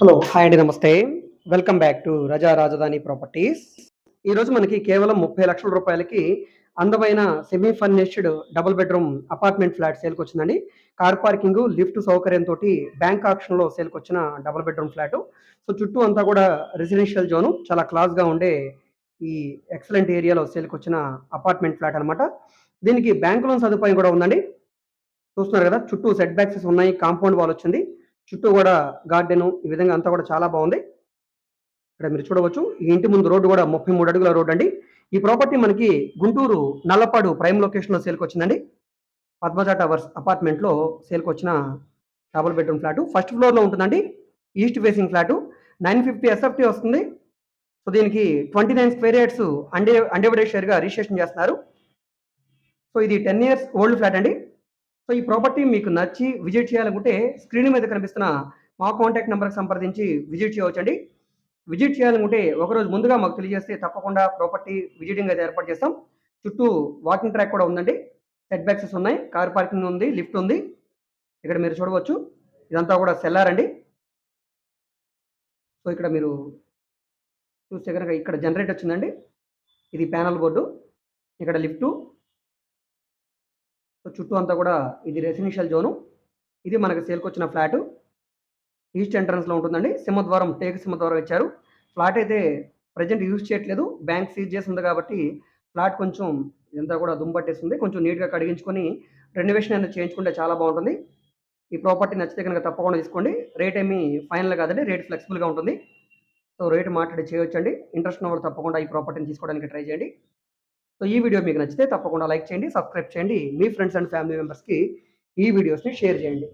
Hello hi అండి నమస్తే. Welcome back to రజా రాజధాని ప్రాపర్టీస్ ఈరోజు మనకి కేవలం ముప్పై లక్షల రూపాయలకి అందమైన semi furnished double bedroom apartment flat సేల్కి వచ్చిందండి. కార్ పార్కింగ్ లిఫ్ట్ సౌకర్యంతో బ్యాంక్ ఆప్షన్లో సేల్కి వచ్చిన డబుల్ బెడ్రూమ్ ఫ్లాట్ సో చుట్టూ అంతా కూడా రెసిడెన్షియల్ జోను చాలా క్లాస్గా ఉండే ఈ ఎక్సలెంట్ ఏరియాలో సేల్కి వచ్చిన అపార్ట్మెంట్ ఫ్లాట్ అనమాట దీనికి బ్యాంక్ లోన్ సదుపాయం కూడా ఉందండి. చూస్తున్నారు కదా చుట్టూ సెట్ బ్యాక్సెస్ ఉన్నాయి కాంపౌండ్ వాల్ వచ్చింది. చుట్టూ కూడా గార్డెను ఈ విధంగా అంతా కూడా చాలా బాగుంది. ఇక్కడ మీరు చూడవచ్చు ఈ ఇంటి ముందు రోడ్డు కూడా ముప్పై మూడు అడుగుల రోడ్డు అండి. ఈ ప్రాపర్టీ మనకి గుంటూరు నల్లపాడు ప్రైమ్ లొకేషన్లో సేల్కి వచ్చిందండి. పద్మజ టవర్స్ అపార్ట్మెంట్లో సేల్కి వచ్చిన డబుల్ బెడ్రూమ్ ఫ్లాట్. ఫస్ట్ ఫ్లోర్లో ఉంటుందండి east facing flat. Nine fifty SFT వస్తుంది. సో దీనికి ట్వంటీ నైన్ స్క్వేర్ యార్డ్స్ అండే అండేవిడెడ్ షేర్గా రిజిస్ట్రేషన్ చేస్తున్నారు. సో ఇది టెన్ ఇయర్స్ ఓల్డ్ ఫ్లాట్ అండి. సో ఈ ప్రాపర్టీ మీకు నచ్చి విజిట్ చేయాలనుకుంటే స్క్రీన్ మీద కనిపిస్తున్న మా కాంటాక్ట్ నెంబర్కి సంప్రదించి విజిట్ చేయవచ్చండి. విజిట్ చేయాలనుకుంటే ఒకరోజు ముందుగా మాకు తెలియజేస్తే తప్పకుండా ప్రాపర్టీ విజిటింగ్ అయితే ఏర్పాటు చేస్తాం. చుట్టూ వాకింగ్ ట్రాక్ కూడా ఉందండి. సెట్ బ్యాక్సెస్ ఉన్నాయి. కార్ పార్కింగ్ ఉంది. లిఫ్ట్ ఉంది. ఇక్కడ మీరు చూడవచ్చు. ఇదంతా కూడా సెల్లార్ అండి. సో ఇక్కడ మీరు చూస్తే కనుక ఇక్కడ జనరేట్ వచ్చిందండి. ఇది ప్యానల్ బోర్డు. ఇక్కడ లిఫ్టు. సో చుట్టూ అంతా కూడా ఇది రెసిడెన్షియల్ జోను. ఇది మనకి సేల్కి వచ్చిన ఫ్లాట్. ఈస్ట్ ఎంట్రన్స్లో ఉంటుందండి. సింహద్వారం టేక్ సింహద్వారం ఇచ్చారు. ఫ్లాట్ అయితే ప్రజెంట్ యూజ్ చేయట్లేదు. బ్యాంక్ సీజ్ చేసింది కాబట్టి ఫ్లాట్ కొంచెం ఇదంతా కూడా దుంపట్టేస్తుంది కొంచెం నీట్గా కడిగించుకొని రెనోవేషన్ అనేది చేయించుకుంటే చాలా బాగుంటుంది. ఈ ప్రాపర్టీ నచ్చితే కనుక తప్పకుండా తీసుకోండి. రేట్ ఏమి ఫైనల్ కాదండి. రేట్ ఫ్లెక్సిబుల్గా ఉంటుంది. సో రేట్ మాట్లాడి చేయొచ్చండి. ఇంట్రెస్ట్ ఉన్న వాళ్ళు తప్పకుండా ఈ ప్రాపర్టీని తీసుకోవడానికి ట్రై చేయండి. సో ఈ వీడియో మీకు నచ్చితే తప్పకుండా లైక్ చేయండి సబ్స్క్రైబ్ చేయండి. మీ ఫ్రెండ్స్ అండ్ ఫ్యామిలీ మెంబర్స్కి ఈ వీడియోస్ని షేర్ చేయండి.